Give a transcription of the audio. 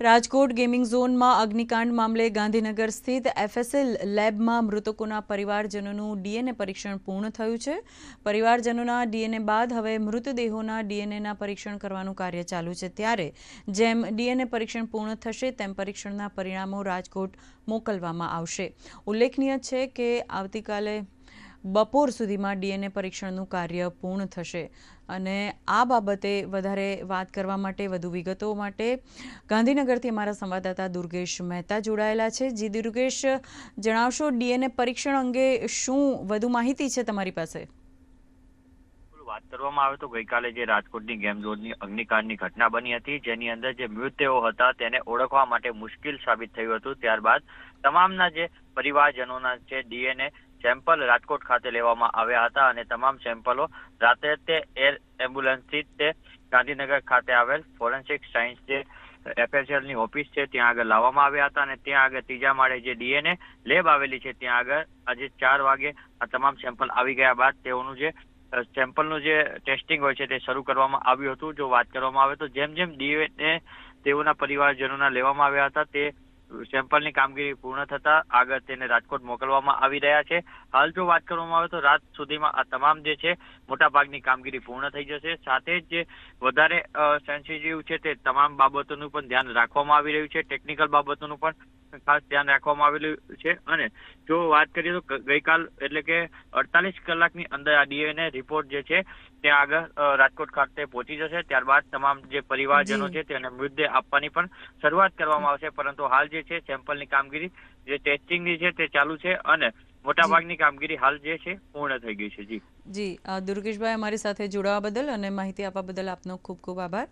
Rajkot gaming ઝોનમાં અગ્નિકાંડ મામલે ગાંધીનગર સ્થિત એફએસએલ લેબમાં મૃતકોના પરિવારજનોનું ડીએનએ પરીક્ષણ પૂર્ણ થયું છે. પરિવારજનોના ડીએનએ બાદ હવે મૃતદેહોના ડીએનએના પરીક્ષણ કરવાનું કાર્ય ચાલુ છે. ત્યારે જેમ ડીએનએ પરીક્ષણ પૂર્ણ થશે, તેમ પરીક્ષણના પરિણામો રાજકોટ મોકલવામાં આવશે. ઉલ્લેખનીય છે કે આવતીકાલે બપોર સુધીમાં ડીએનએ પરીક્ષણનું કાર્ય પૂર્ણ થશે. અને આ બાબતે વધારે વાત કરવા માટે, વધુ વિગતો માટે ગાંધીનગરથી અમારા સંવાદદાતા દુર્ગેશ મહેતા જોડાયેલા છે. જી દુર્ગેશ, જણાવશો ડીએનએ પરીક્ષણ અંગે શું વધુ માહિતી છે તમારી પાસે? વાત કરવામાં આવે તો ગઈકાલે જે રાજકોટની ગેમ ઝોનની અગ્નિકાંડની ઘટના બની હતી, જેની અંદર જે મૃતદેહો હતા તેને ઓળખવા માટે મુશ્કેલ સાબિત થયું હતું. ત્યારબાદ તમામના જે પરિવારજનોના જે ડીએનએ સેમ્પલ રાજકોટ ખાતે લેવામાં આવ્યા હતા અને તમામ સેમ્પલો રાત્રે તે એર એમ્બ્યુલન્સથી તે ગાંધીનગર ખાતે આવેલ ફોરેન્સિક સાયન્સ જે એફએસએલની ઓફિસ છે ત્યાં આગળ લાવવામાં આવ્યા હતા અને ત્યાં આગળ ત્રીજા માળે જે ડીએનએ લેબ આવેલી છે ત્યાં આગળ આજે ચાર વાગે આ તમામ સેમ્પલ આવી ગયા બાદ તેઓનું જે સેમ્પલનું જે ટેસ્ટિંગ હોય છે તે શરૂ કરવામાં આવ્યું હતું. જો વાત કરવામાં આવે તો જેમ જેમ ડીએનએ તેઓના પરિવારજનોના લેવામાં આવ્યા હતા તે સેમ્પલની કામગીરી પૂર્ણ થતા આગળ તેને રાજકોટ મોકલવામાં આવી રહ્યા છે. હાલ જો વાત કરવામાં આવે તો રાત સુધીમાં આ તમામ જે છે મોટાભાગની કામગીરી પૂર્ણ થઈ જશે. સાથે જ જે વધારે સેન્સિટિવ છે તે તમામ બાબતોનું પણ ધ્યાન રાખવામાં આવી રહ્યું છે. ટેકનિકલ બાબતોનું પણ ખાસ ધ્યાન રાખવામાં આવેલું છે. અને જો વાત કરીએ તો ગઈકાલ એટલે કે અડતાલીસ કલાકની અંદર આ ડીએનએ રિપોર્ટ જે છે ત્યાં આગળ રાજકોટ ખાતે પહોંચી જશે. ત્યારબાદ તમામ જે પરિવારજનો છે તેને મૃતદેહ આપવાની પણ શરૂઆત કરવામાં આવશે. પરંતુ હાલ જે છે સેમ્પલની કામગીરી જે ટેસ્ટિંગની છે તે ચાલુ છે અને મોટાભાગની કામગીરી હાલ જે છે પૂર્ણ થઈ ગઈ છે. જી. જી. દુર્ગેશભાઈ અમારી સાથે જોડાવા બદલ અને માહિતી આપવા બદલ આપનો ખૂબ ખૂબ આભાર.